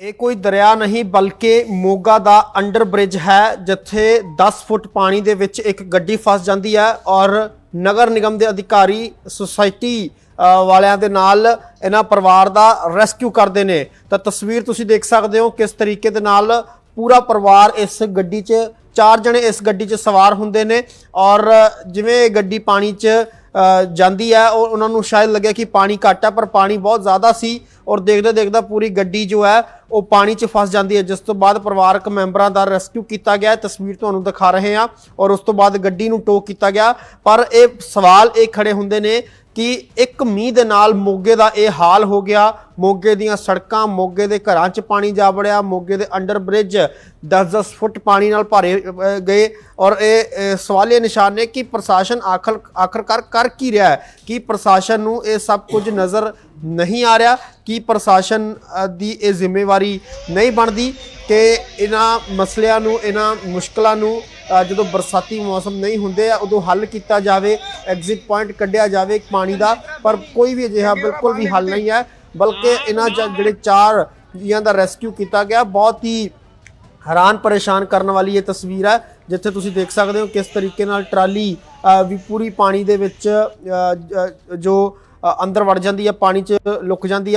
ਇਹ ਕੋਈ ਦਰਿਆ ਨਹੀਂ, ਬਲਕਿ ਮੋਗਾ ਦਾ ਅੰਡਰ ਬ੍ਰਿਜ ਹੈ, ਜਿੱਥੇ 10 ਫੁੱਟ ਪਾਣੀ ਦੇ ਵਿੱਚ ਇੱਕ ਗੱਡੀ ਫਸ ਜਾਂਦੀ ਹੈ ਔਰ ਨਗਰ ਨਿਗਮ ਦੇ ਅਧਿਕਾਰੀ, ਸੁਸਾਇਟੀ ਵਾਲਿਆਂ ਦੇ ਨਾਲ ਇਹਨਾਂ ਪਰਿਵਾਰ ਦਾ ਰੈਸਕਿਊ ਕਰਦੇ ਨੇ। ਤਾਂ ਤਸਵੀਰ ਤੁਸੀਂ ਦੇਖ ਸਕਦੇ ਹੋ ਕਿਸ ਤਰੀਕੇ ਦੇ ਨਾਲ ਪੂਰਾ ਪਰਿਵਾਰ ਇਸ ਗੱਡੀ 'ਚ, ਚਾਰ ਜਣੇ ਇਸ ਗੱਡੀ 'ਚ ਸਵਾਰ ਹੁੰਦੇ ਨੇ ਔਰ ਜਿਵੇਂ ਇਹ ਗੱਡੀ ਪਾਣੀ 'ਚ ਜਾਂਦੀ ਹੈ, ਉਹ ਉਹਨਾਂ ਨੂੰ ਸ਼ਾਇਦ ਲੱਗਿਆ ਕਿ ਪਾਣੀ ਘੱਟ ਹੈ, ਪਰ ਪਾਣੀ ਬਹੁਤ ਜ਼ਿਆਦਾ ਸੀ ਔਰ ਦੇਖਦੇ ਦੇਖਦਾ ਪੂਰੀ ਗੱਡੀ ਜੋ ਹੈ ਉਹ ਪਾਣੀ 'ਚ ਫਸ ਜਾਂਦੀ ਹੈ, ਜਿਸ ਤੋਂ ਬਾਅਦ ਪਰਿਵਾਰਕ ਮੈਂਬਰਾਂ ਦਾ ਰੈਸਕਿਊ ਕੀਤਾ ਗਿਆ। ਤਸਵੀਰ ਤੁਹਾਨੂੰ ਦਿਖਾ ਰਹੇ ਹਾਂ ਔਰ ਉਸ ਤੋਂ ਬਾਅਦ ਗੱਡੀ ਨੂੰ ਟੋਕ ਕੀਤਾ ਗਿਆ। ਪਰ ਇਹ ਸਵਾਲ ਇਹ ਖੜੇ ਹੁੰਦੇ ਨੇ ਕਿ ਇੱਕ ਮੀਂਹ ਦੇ ਨਾਲ ਮੋਗੇ ਦਾ ਇਹ ਹਾਲ ਹੋ ਗਿਆ। ਮੋਗੇ ਦੀਆਂ ਸੜਕਾਂ ਮੋਗੇ ਦੇ ਘਰਾਂ 'ਚ ਪਾਣੀ ਜਾ ਵੜਿਆ ਮੋਗੇ ਦੇ ਅੰਡਰ ਬ੍ਰਿਜ 10-10 ਫੁੱਟ ਪਾਣੀ ਨਾਲ ਭਰੇ ਗਏ ਔਰ ਇਹ ਅ, ਸਵਾਲੀਆ ਨਿਸ਼ਾਨ ਨੇ ਕਿ ਪ੍ਰਸ਼ਾਸਨ ਆਖਰ ਆਖਰਕਾਰ ਕਰ ਕੀ ਰਿਹਾ ਹੈ? ਕੀ ਪ੍ਰਸ਼ਾਸਨ ਨੂੰ ਇਹ ਸਭ ਕੁਝ ਨਜ਼ਰ ਨਹੀਂ ਆ ਰਿਹਾ? ਕਿ ਪ੍ਰਸ਼ਾਸਨ ਦੀ ਇਹ ਜ਼ਿੰਮੇਵਾਰੀ ਨਹੀਂ ਬਣਦੀ? ਕਿ ਇਹਨਾਂ ਮਸਲਿਆਂ ਨੂੰ, ਇਹਨਾਂ ਮੁਸ਼ਕਲਾਂ ਨੂੰ ਜਦੋਂ ਬਰਸਾਤੀ ਮੌਸਮ ਨਹੀਂ ਹੁੰਦੇ ਆ, ਉਦੋਂ ਹੱਲ ਕੀਤਾ ਜਾਵੇ ਐਗਜ਼ਿਟ ਪੁਆਇੰਟ ਕੱਢਿਆ ਜਾਵੇ ਪਾਣੀ ਦਾ, ਪਰ ਕੋਈ ਵੀ ਅਜਿਹਾ ਬਿਲਕੁਲ ਵੀ ਹੱਲ ਨਹੀਂ ਹੈ, ਬਲਕਿ ਇਹਨਾਂ ਜ- ਜਿਹੜੇ ਚਾਰ ਜੀਆਂ ਦਾ ਰੈਸਕਿਊ ਕੀਤਾ ਗਿਆ, ਬਹੁਤ ਹੀ ਹੈਰਾਨ ਪਰੇਸ਼ਾਨ ਕਰਨ ਵਾਲੀ ਇਹ ਤਸਵੀਰ ਹੈ, ਜਿੱਥੇ ਤੁਸੀਂ ਦੇਖ ਸਕਦੇ ਹੋ ਕਿਸ ਤਰੀਕੇ ਨਾਲ ਟਰਾਲੀ ਵੀ ਪੂਰੀ ਪਾਣੀ ਦੇ ਵਿੱਚ ਜੋ ਅੰਦਰ ਵੜ ਜਾਂਦੀ ਹੈ, ਪਾਣੀ 'ਚ ਲੁਕ ਜਾਂਦੀ ਆ